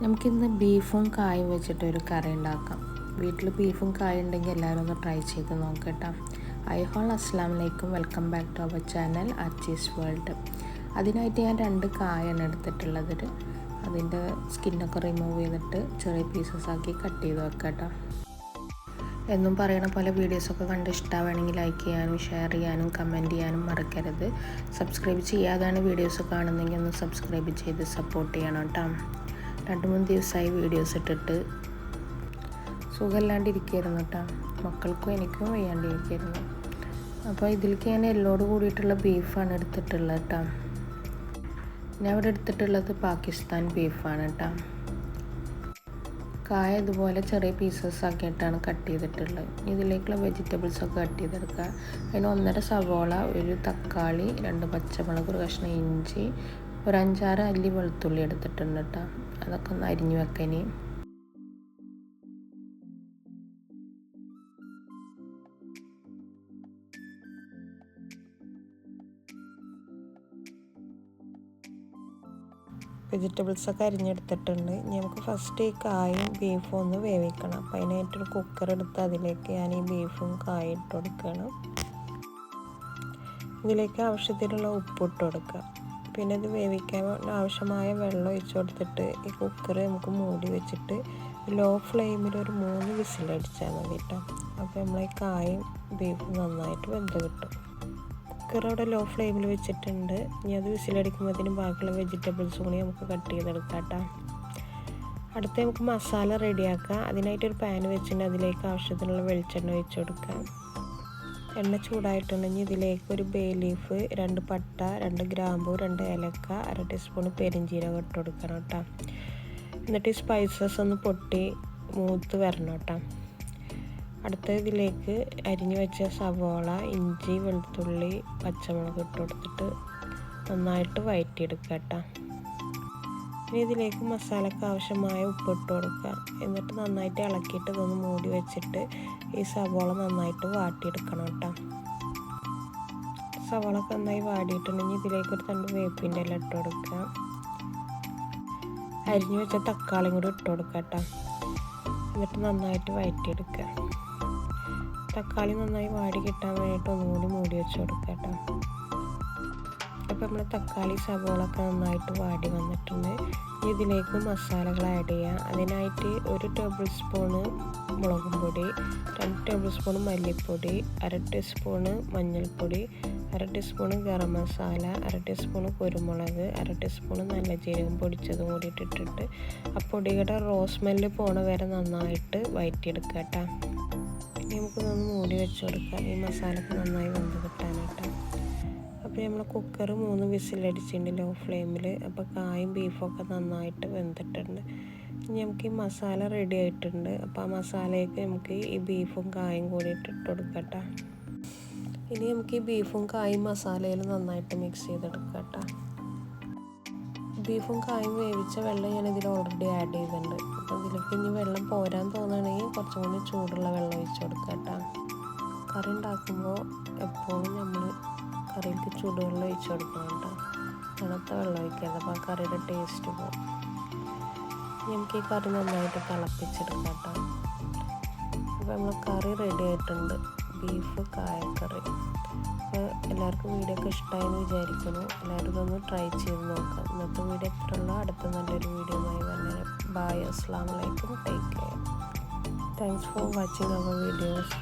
നമുക്കിന്ന് ബീഫും കായും വെച്ചിട്ട് ഒരു കറി ഉണ്ടാക്കാം. വീട്ടിൽ ബീഫും കായും ഉണ്ടെങ്കിൽ എല്ലാവരും ഒന്ന് ട്രൈ ചെയ്ത് നോക്കട്ടോ. ഐ ഹോൾ അസ്സാം വലൈക്കും welcome back to our channel Achees world. അതിനായിട്ട് ഞാൻ രണ്ട് കായാണ് എടുത്തിട്ടുള്ളത്. അതിന്റെ സ്കിന്നൊക്കെ റിമൂവ് ചെയ്തിട്ട് ചെറിയ പീസസ് ആക്കി കട്ട് ചെയ്ത് വെക്കട്ടോ. എന്നും പറയണ പോലെ വീഡിയോസൊക്കെ കണ്ട് ഇഷ്ടമാണെങ്കിൽ ലൈക്ക് ചെയ്യാനും ഷെയർ ചെയ്യാനും കമന്റ് ചെയ്യാനും മറക്കരുത്. സബ്സ്ക്രൈബ് ചെയ്യാതാണ് വീഡിയോസ് കാണുന്നെങ്കിൽ ഒന്ന് സബ്സ്ക്രൈബ് ചെയ്ത് സപ്പോർട്ട് ചെയ്യണം കേട്ടോ. രണ്ട് മൂന്ന് ദിവസമായി വീഡിയോസ് ഇട്ടിട്ട്. സുഖമില്ലാണ്ടിരിക്കുകയായിരുന്നു കേട്ടോ. മക്കൾക്കും എനിക്കും വയ്യാണ്ടിരിക്കുകയായിരുന്നു. അപ്പോൾ ഇതിലേക്ക് ഞാൻ എല്ലോട് കൂടിയിട്ടുള്ള ബീഫാണ് എടുത്തിട്ടുള്ളത് കേട്ടോ. ഞാൻ ഇവിടെ എടുത്തിട്ടുള്ളത് പാകിസ്ഥാൻ ബീഫാണ് കേട്ടോ. കായ ഇതുപോലെ ചെറിയ പീസസ് ആക്കിയിട്ടാണ് കട്ട് ചെയ്തിട്ടുള്ളത്. ഇതിലേക്കുള്ള വെജിറ്റബിൾസ് ഒക്കെ കട്ട് ചെയ്തെടുക്കുക. അതിന് ഒന്നര സവോള ഒരു തക്കാളി രണ്ട് പച്ചമുളക് ഒരു കഷ്ണം ഇഞ്ചി ഒരു അഞ്ചാറ് അല്ലി വെളുത്തുള്ളി എടുത്തിട്ടുണ്ട് കേട്ടോ അതൊക്കെ ഒന്ന് അരിഞ്ഞു വെക്കനി വെജിറ്റബിൾസൊക്കെ അരിഞ്ഞെടുത്തിട്ടുണ്ട്. നമുക്ക് ഫസ്റ്റ് ഈ കായും ബീഫും ഒന്ന് വേവിക്കണം. അപ്പോൾ അതിനായിട്ടൊരു കുക്കർ എടുത്ത് അതിലേക്ക് ഞാൻ ഈ ബീഫും കായും ഇട്ട് കൊടുക്കണം. ഇതിലേക്ക് ആവശ്യത്തിനുള്ള ഉപ്പ് ഇട്ട് കൊടുക്കുക. പിന്നെ ഇത് വേവിക്കാൻ ആവശ്യമായ വെള്ളം ഒഴിച്ചു കൊടുത്തിട്ട് ഈ കുക്കർ നമുക്ക് മൂടി വെച്ചിട്ട് ലോ ഫ്ലെയിമിൽ ഒരു മൂന്ന് വിസിലടിച്ചാൽ മതി കേട്ടോ അപ്പോൾ നമ്മൾ ഈ കായും ബീഫും നന്നായിട്ട് വെന്ത് കിട്ടും. കുക്കർ അവിടെ ലോ ഫ്ലെയിമിൽ വെച്ചിട്ടുണ്ട്. ഇനി അത് വിസിലടിക്കുമ്പോഴത്തേനും ബാക്കിയുള്ള വെജിറ്റബിൾസും കൂടി നമുക്ക് കട്ട് ചെയ്തെടുക്കാം കേട്ടോ അടുത്ത് നമുക്ക് മസാല റെഡിയാക്കാം അതിനായിട്ടൊരു പാൻ വെച്ചിട്ട് അതിലേക്ക് ആവശ്യത്തിനുള്ള വെളിച്ചെണ്ണ ഒഴിച്ചു കൊടുക്കാം. എണ്ണ ചൂടായിട്ടുണ്ടെങ്കിൽ ഇതിലേക്ക് ഒരു ബേ ലീഫ് രണ്ട് പട്ട രണ്ട് ഗ്രാമ്പു രണ്ട് ഏലക്ക അര ടീസ്പൂൺ പെരിഞ്ചീരകം ഇട്ട് കൊടുക്കണം കേട്ടോ എന്നിട്ട് ഈ സ്പൈസസ് ഒന്ന് പൊട്ടി മൂത്ത് വരണം കേട്ടോ അടുത്ത ഇതിലേക്ക് അരിഞ്ഞു വെച്ച സവോള ഇഞ്ചി വെളുത്തുള്ളി പച്ചമുളക് ഇട്ട് കൊടുത്തിട്ട് നന്നായിട്ട് വഴറ്റിയെടുക്കുക കേട്ടോ ഇനി ഇതിലേക്ക് മസാലയ്ക്ക് ആവശ്യമായ ഉപ്പിട്ട് കൊടുക്കുക. എന്നിട്ട് നന്നായിട്ട് ഇളക്കിയിട്ട് ഇതൊന്ന് മൂടി വെച്ചിട്ട് ഈ സവോള നന്നായിട്ട് വാട്ടിയെടുക്കണം കേട്ടോ. സവോള നന്നായി വാടിയിട്ടുണ്ടെങ്കിൽ ഇതിലേക്ക് ഒരു തണ്ട് വേപ്പിന്റെ എല്ലാം ഇട്ട് കൊടുക്കുക. അരിഞ്ഞു വെച്ച തക്കാളിയും കൂടി ഇട്ട് കൊടുക്കുക കേട്ടോ. എന്നിട്ട് നന്നായിട്ട് വഴറ്റിയെടുക്കുക തക്കാളി നന്നായി വാടി കിട്ടാൻ വേണ്ടിയിട്ട് ഒന്നുകൂടി മൂടി വെച്ച് കൊടുക്കുക കേട്ടോ. അപ്പോൾ നമ്മൾ തക്കാളി സവോളൊക്കെ നന്നായിട്ട് വാടി വന്നിട്ടുണ്ട്. ഇനി ഇതിലേക്ക് മസാലകൾ ആഡ് ചെയ്യാം. അതിനായിട്ട് ഒരു ടേബിൾ സ്പൂണ് മുളകും പൊടി രണ്ട് ടേബിൾ സ്പൂൺ മല്ലിപ്പൊടി അര ടീസ്പൂണ് മഞ്ഞൾപ്പൊടി അര ടീസ്പൂണ് ഗരം മസാല അര ടീസ്പൂണ് കുരുമുളക് അര ടീസ്പൂണ് നല്ല ജീരകം പൊടിച്ചതും കൂടി ഇട്ടിട്ട് ആ പൊടിയുടെ റോസ്മെല്ല് പോണ വരെ നന്നായിട്ട് വയറ്റിയെടുക്കുക കേട്ടോ. ഇനി നമുക്കിതൊന്ന് മൂടി വെച്ച് കൊടുക്കാം. ഈ മസാലക്ക് നന്നായി വെന്ത് കിട്ടാനായിട്ട്. അപ്പോൾ നമ്മൾ കുക്കർ മൂന്ന് വിസിലടിച്ചിട്ടുണ്ട് ലോ ഫ്ലെയിമിൽ അപ്പോൾ കായും ബീഫൊക്കെ നന്നായിട്ട് വെന്തിട്ടുണ്ട്. ഇനി നമുക്ക് ഈ മസാല റെഡി ആയിട്ടുണ്ട്. അപ്പോൾ ആ മസാലയൊക്കെ നമുക്ക് ഈ ബീഫും കായും കൂടി ഇട്ട് കൊടുക്കട്ടെ. ഇനി നമുക്ക് ഈ ബീഫും കായും മസാലയിൽ നന്നായിട്ട് മിക്സ് ചെയ്തെടുക്കട്ടെ. ബീഫും കായും വേവിച്ച വെള്ളം ഞാൻ ഇതിൽ ഓൾറെഡി ആഡ് ചെയ്തിട്ടുണ്ട്. അപ്പോൾ ഇതിലേക്ക് ഇനി വെള്ളം പോരാൻ തോന്നുകയാണെങ്കിൽ കുറച്ചും കൂടി ചൂടുള്ള വെള്ളം ഒഴിച്ച് കൊടുക്കട്ടെ. കറി ഉണ്ടാക്കുമ്പോൾ എപ്പോഴും നമ്മൾ കറിക്ക് ചൂടുവെള്ളം ഒഴിച്ചു കൊടുക്കണം കേട്ടോ. തണുത്ത വെള്ളം ഒഴിക്കരുത് അപ്പോൾ ആ കറിയുടെ ടേസ്റ്റ് പോകും നമുക്ക് ഈ കറി നന്നായിട്ട് തിളപ്പിച്ചെടുക്കാം കേട്ടോ. അപ്പോൾ നമ്മൾ കറി റെഡി ആയിട്ടുണ്ട്. ബീഫ് കായക്കറി. അപ്പോൾ എല്ലാവർക്കും വീഡിയോ ഒക്കെ ഇഷ്ടമായെന്ന് വിചാരിക്കുന്നു. എല്ലാവരും ഇതൊന്ന് ട്രൈ ചെയ്ത് നോക്കാം. ഇന്നത്തെ വീഡിയോ എത്രയുള്ള അടുത്ത നല്ലൊരു വീഡിയോയുമായി വരുന്നത് ബായ് അസ്സാം വലൈക്കും take care thanks for watching our videos